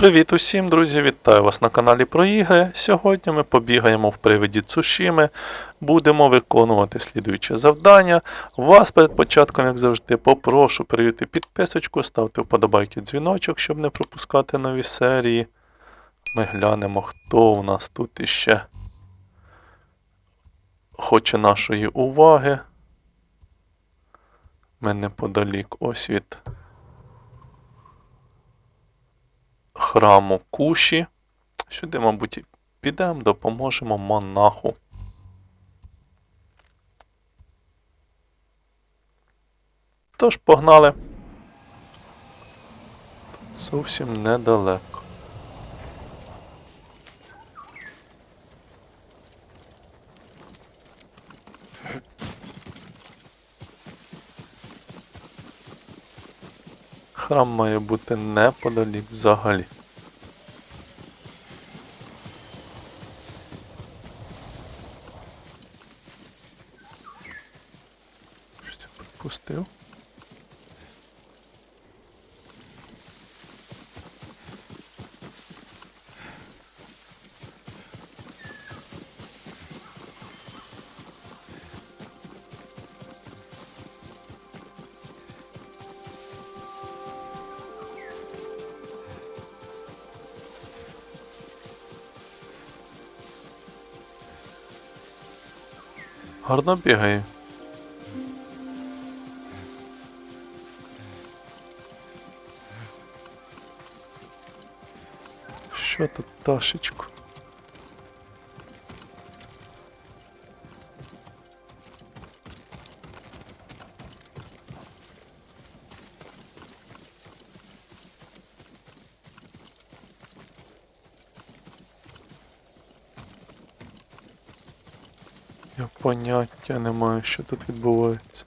Привіт усім, друзі! Вітаю вас на каналі про ігри. Сьогодні ми побігаємо в привиді Цушіми, будемо виконувати слідуюче завдання. Вас перед початком, як завжди, попрошу перевірити підписочку, ставте вподобайки дзвіночок, щоб не пропускати нові серії. Ми глянемо, хто у нас тут іще хоче нашої уваги. Ми неподалік ось від храму Куші. Сюди, мабуть, підемо, допоможемо монаху. Тож погнали. Тут зовсім недалеко. Храм має бути неподалік взагалі. Щось я пропустив. Гарно бігає. Що тут пташечку? Я поняття не маю, що тут відбувається.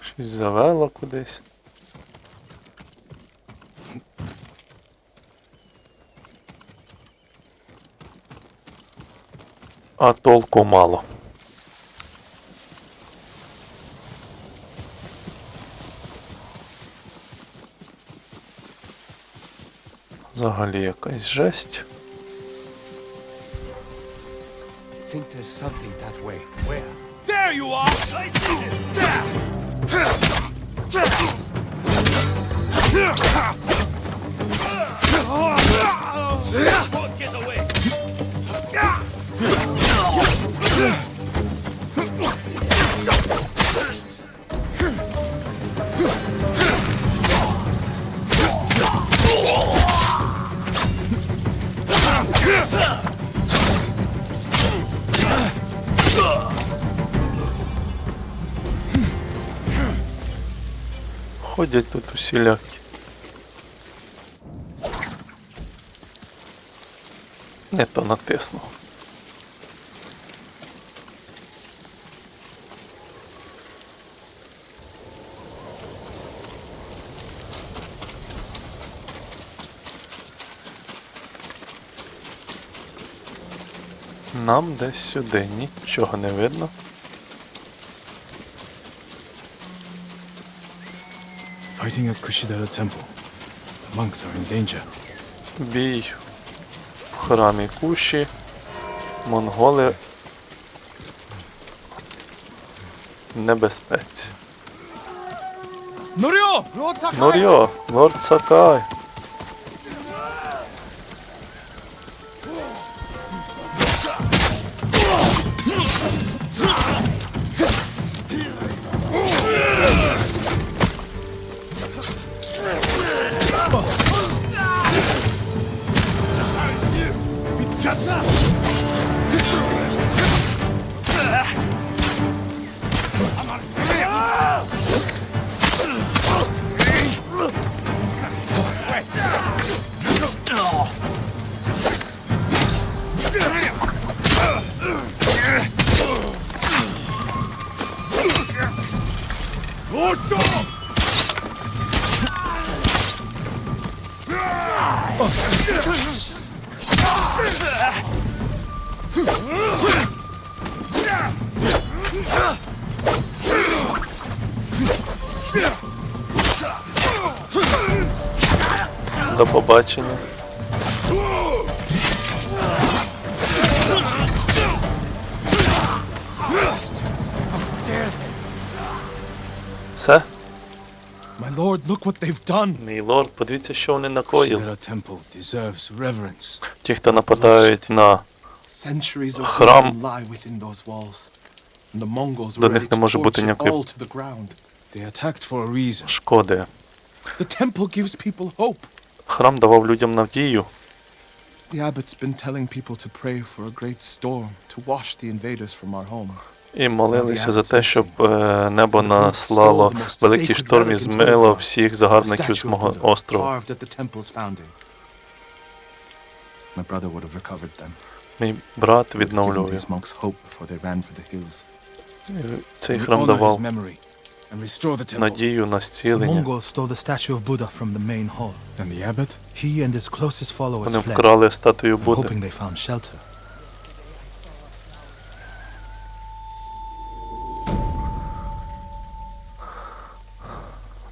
Щось завело кудись. А толку мало. Взагалі якась жесть. think there's something that way. Where? There you are! I see it! There! Ходять тут усілякі. Не то натиснув. Нам десь сюди нічого не видно. Fighting at Kushidara Temple. The monks are in danger. Бій в храмі Куші. Монголи в небезпеці. Sakai! Норьо, лорд Сакай. До побачення. My lord, look what they've done. Мій лорд, подивіться, що вони накоїли. Ті, хто нападають на Храм. До них не може бути ніякої шкоди. Храм давав людям надію. The abbot's been telling people to pray for a great storm to wash the invaders from our home. І молилися за те, щоб е, небо наслало великий шторм і змило всіх загарбників з мого Buddha острову. carved at the temple's founding. My brother would have recovered them. Мій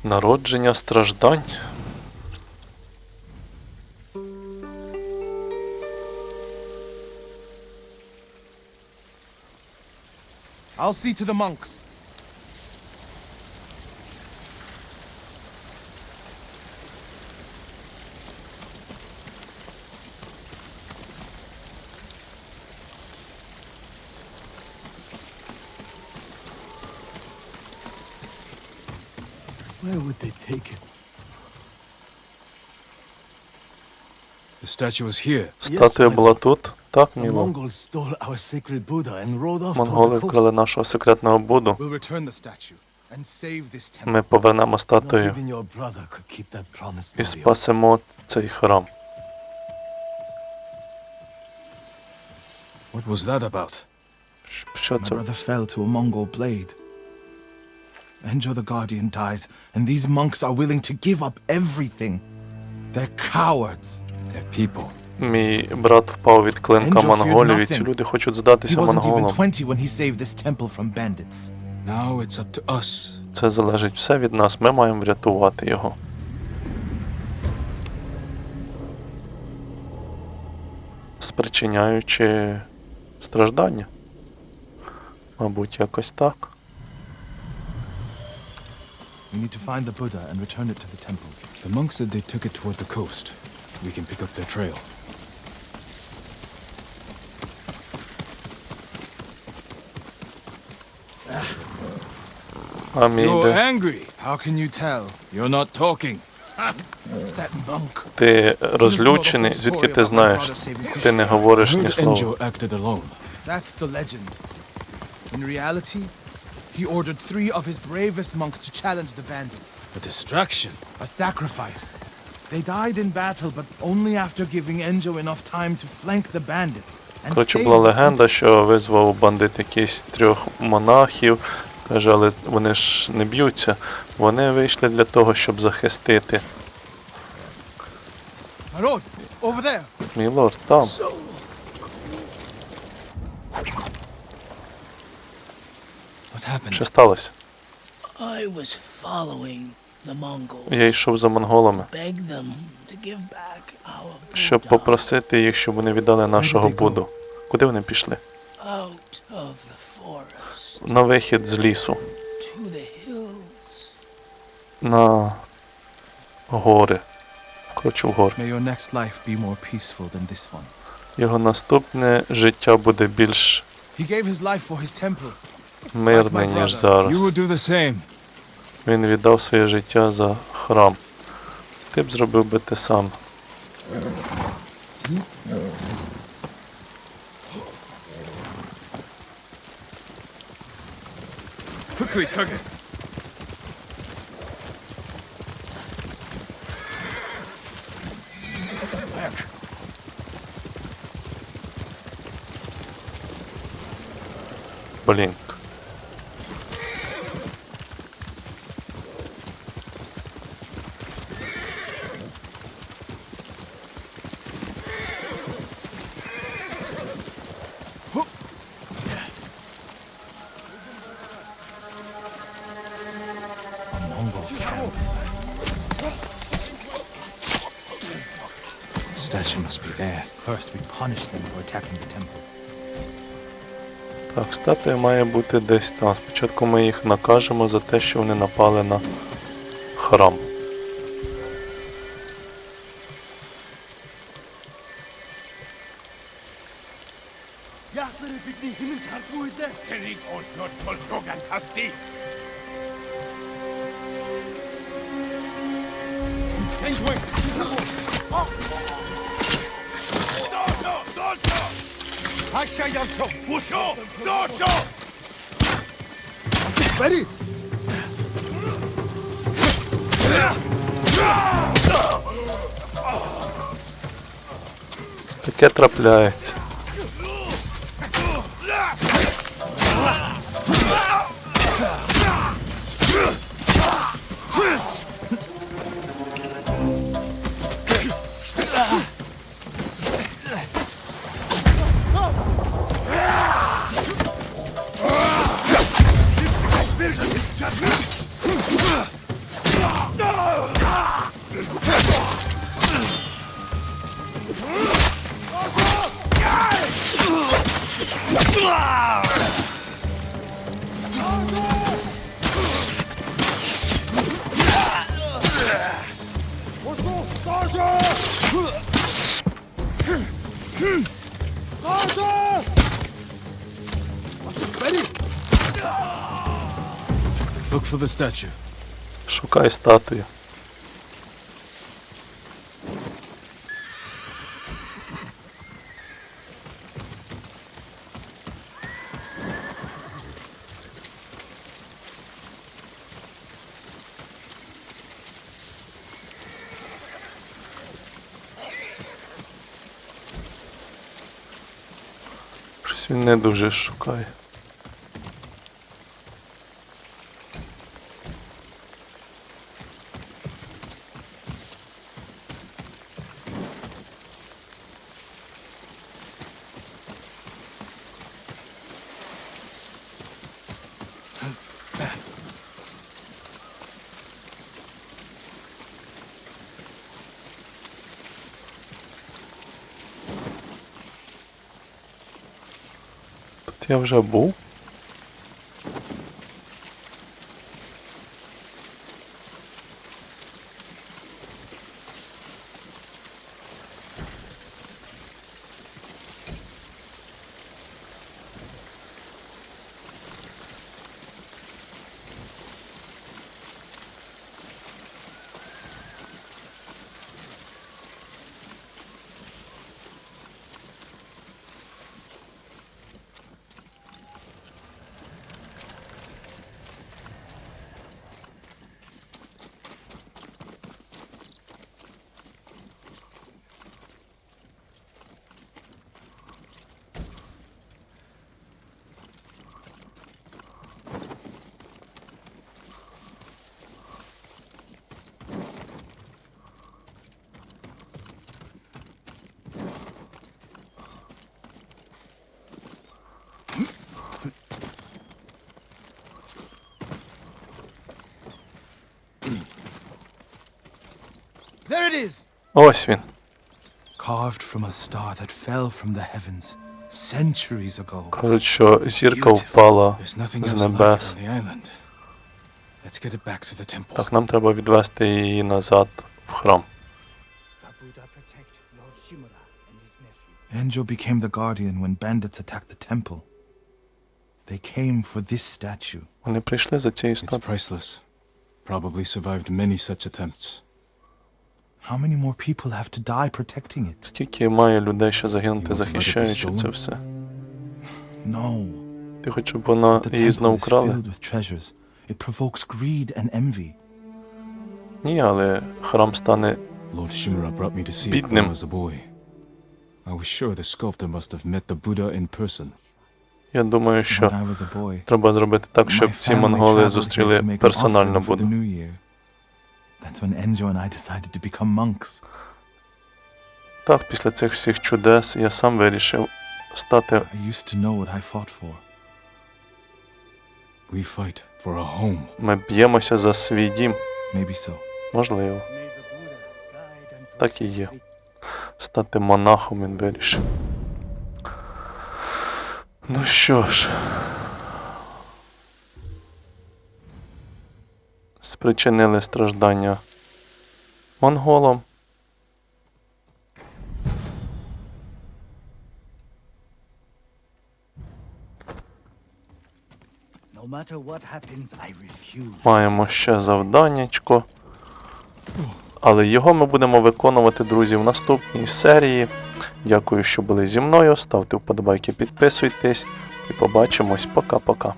Народження страждань. I'll see to the monks. Статуя була тут. Так, The мій лорд. Mongols stole our sacred Buddha and rode off Монголи вкрали coast. нашого секретного Будду. We'll return the statue and save this temple. Ми повернемо статую even your brother could keep that promise, і спасемо цей храм. What was that about? Щ- Що це? Enjo the Guardian dies, and these monks are willing to give up everything. They're cowards. They're people. Мій брат впав від клинка монголів, і ці люди хочуть He здатися монголам. 20 when he saved this temple from bandits. Now it's up to us. Це залежить все від нас. Ми маємо врятувати його. Спричиняючи страждання. Мабуть, якось так. We need to find the Buddha and return it to the temple. The monks said they took it toward the coast. We can pick up their trail. Мій You're angry. How can you tell? You're not talking. It's that monk. Ти розлючений, звідки ти знаєш? Ти не говориш ні слова. That's the legend. In reality, he ordered three of his bravest monks to challenge the bandits. A distraction. A sacrifice. They died in battle, but only after giving Enjo enough time to flank the bandits. And Коротше, була легенда, що визвав бандит якийсь трьох монахів. Каже, але вони ж не б'ються. Вони вийшли для того, щоб захистити. Мій лорд, там. What Що сталося? Я йшов за монголами, щоб попросити їх, щоб вони віддали нашого? Будду. Куди вони пішли? На вихід з лісу, на гори. Коротше, в гори. Його наступне життя буде більш He gave his life for his temple. Мирне, ніж зараз. Він віддав своє життя за храм. Ти б зробив би те. Quickly, Блін. The must be there. First, we punish them for attacking the temple. Так, статуя має бути десь там. Спочатку ми їх накажемо за те, що вони напали на храм. Terik og Hasha Yanto! Busho! Dojo! Ready? Таке трапляється. Look for the statue. Шукай статую. Він не дуже шукає. Тут я вже Ось він. Carved from a star that fell from the heavens centuries ago. Кажуть, що зірка впала There's nothing з else like it небес. on the island. Let's get it back to the temple. Так, нам треба відвести її назад в храм. The Buddha protect Lord Shimura and his nephew. Enjo became the guardian when bandits attacked the temple. They came for this statue. Вони прийшли за цією It's статуєю. priceless. Probably survived many such attempts. How many more people have to die protecting it? Скільки має людей ще загинути, захищаючи це все? No. Ти хочеш, щоб вона її знову вкрали? It provokes greed and envy. Ні, але храм стане Lord Shimura brought me to see it when I was a boy. I was sure the sculptor must have met the Buddha in person. Я думаю, що треба зробити так, щоб ці монголи зустріли персонально Будду. That's when Enjo and I decided to become monks. Так, після цих всіх чудес я сам вирішив стати. I used to know what I fought for. We fight for a home. Ми б'ємося за свій дім. Maybe so. Можливо. Так і є. Стати монахом він вирішив. Ну що ж. Спричинили страждання монголам. Маємо ще завданнячко. Але його ми будемо виконувати, друзі, в наступній серії. Дякую, що були зі мною. Ставте вподобайки, підписуйтесь і побачимось. Пока-пока.